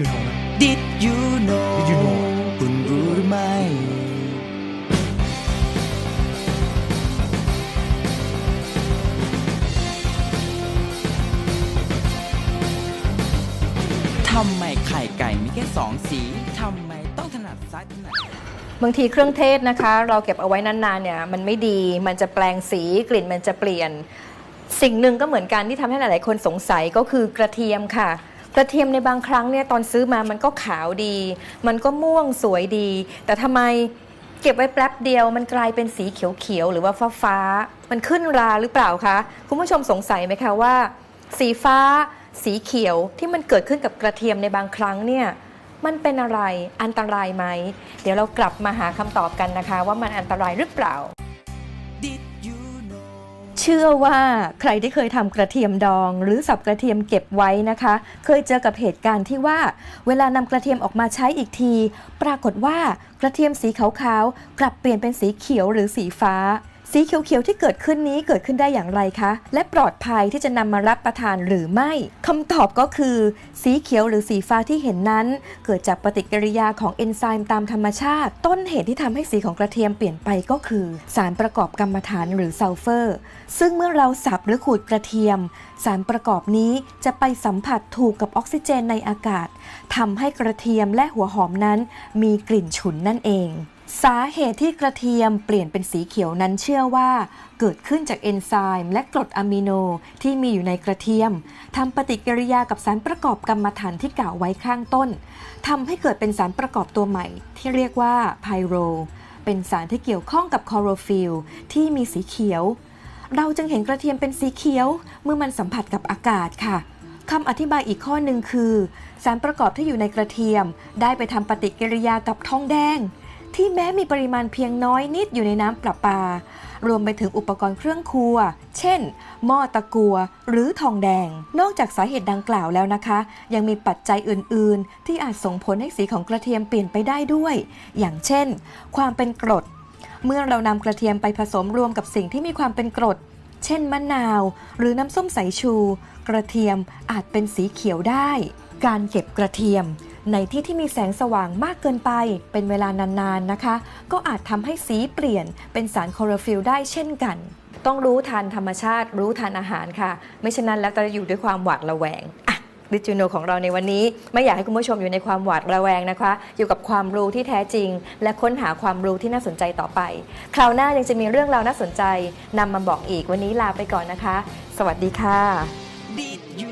you know นะ Did you know Did you know คุณรู้หรือไม่ ทำไมไข่ไก่มีแค่สองสี ทำไมต้องถนัดซ้ายถนัด บางทีเครื่องเทศนะคะ เราเก็บเอาไว้นานๆเนี่ยมันไม่ดีมันจะแปลงสีกลิ่นมันจะเปลี่ยน สิ่งหนึ่งก็เหมือนกันที่ทำให้หลายๆ คนสงสัยก็คือกระเทียมค่ะ กระเทียมในบางครั้งเนี่ยตอนซื้อมามันก็ขาวดี มันก็ม่วงสวยดี แต่ทำไมเก็บไว้แป๊บเดียวมันกลายเป็นสีเขียวๆหรือว่าฟ้าๆมันขึ้นราหรือเปล่าคะ คุณผู้ชมสงสัยไหมคะว่า สีฟ้า สีเขียวที่มันเกิดขึ้นกับกระเทียมในบางครั้งเนี่ยมันเป็นอะไรอันตรายไหม เดี๋ยวเรากลับมาหาคำตอบกันนะคะ ว่ามันอันตรายหรือเปล่า เชื่อว่าใครที่เคยทำกระเทียมดอง หรือสับกระเทียมเก็บไว้นะคะ เคยเจอกับเหตุการณ์ที่ว่า เวลานำกระเทียมออกมาใช้อีกที ปรากฏว่ากระเทียมสีขาวๆกลับเปลี่ยนเป็นสีเขียวหรือสีฟ้า สีเขียวๆที่เกิดขึ้นนี้เกิดขึ้นได้อย่างไรคะ และปลอดภัยที่จะนำมารับประทานหรือไม่คำตอบก็คือ สีเขียวหรือสีฟ้าที่เห็นนั้น เกิดจากปฏิกิริยาของเอนไซม์ตามธรรมชาติ ต้นเหตุที่ทำให้สีของกระเทียมเปลี่ยนไปก็คือ สารประกอบกรรมฐานหรือซัลเฟอร์ ซึ่งเมื่อเราสับหรือขูดกระเทียม สารประกอบนี้จะไปสัมผัสถูกกับออกซิเจนในอากาศทำให้กระเทียมและหัวหอมนั้น มีกลิ่นฉุนนั่นเอง สาเหตุที่กระเทียมเปลี่ยนเป็นสีเขียวนั้นเชื่อว่าเกิดขึ้นจากเอนไซม์และกรดอะมิโนที่มีอยู่ในกระเทียมทำปฏิกิริยากับสารประกอบกรรมฐานที่กล่าวไว้ข้างต้นทำให้เกิดเป็นสารประกอบตัวใหม่ ที่เรียกว่าไพโร เป็นสารที่เกี่ยวข้องกับคอโรฟิลที่มีสีเขียว เราจึงเห็นกระเทียมเป็นสีเขียว เมื่อมันสัมผัสกับอากาศค่ะคำอธิบายอีกข้อหนึ่งคือ สารประกอบที่อยู่ในกระเทียม ได้ไปทำปฏิกิริยากับทองแดง ที่แม้มีปริมาณเพียงน้อยนิดอยู่ในน้ำประปา รวมไปถึงอุปกรณ์เครื่องครัว เช่น หม้อตะกัว หรือทองแดง นอกจากสาเหตุดังกล่าวแล้วนะคะ ยังมีปัจจัยอื่น ๆ ที่อาจส่งผลให้สีของกระเทียมเปลี่ยนไปได้ด้วย อย่างเช่น ความเป็นกรด เมื่อเรานำกระเทียมไปผสมรวมกับสิ่งที่มีความเป็นกรด เช่นมะนาว หรือน้ำส้มสายชู กระเทียมอาจเป็นสีเขียวได้ การเก็บกระเทียม ในที่ที่มีแสงสว่างมากเกินไป เป็นเวลานานๆนะคะ ก็อาจทำให้สีเปลี่ยนเป็นสารคลอโรฟิลได้เช่นกัน ต้องรู้ทันธรรมชาติ รู้ทันอาหารค่ะ ไม่เช่นนั้นแล้วจะอยู่ด้วยความหวาดระแวงอะดิจูโนของเราในวันนี้ ไม่อยากให้คุณผู้ชมอยู่ในความหวาดระแวงนะคะ อยู่กับความรู้ที่แท้จริง และค้นหาความรู้ที่น่าสนใจต่อไป คราวหน้ายังจะมีเรื่องราวน่าสนใจนำมาบอกอีกวันนี้ลาไปก่อนนะคะ สวัสดีค่ะ Did you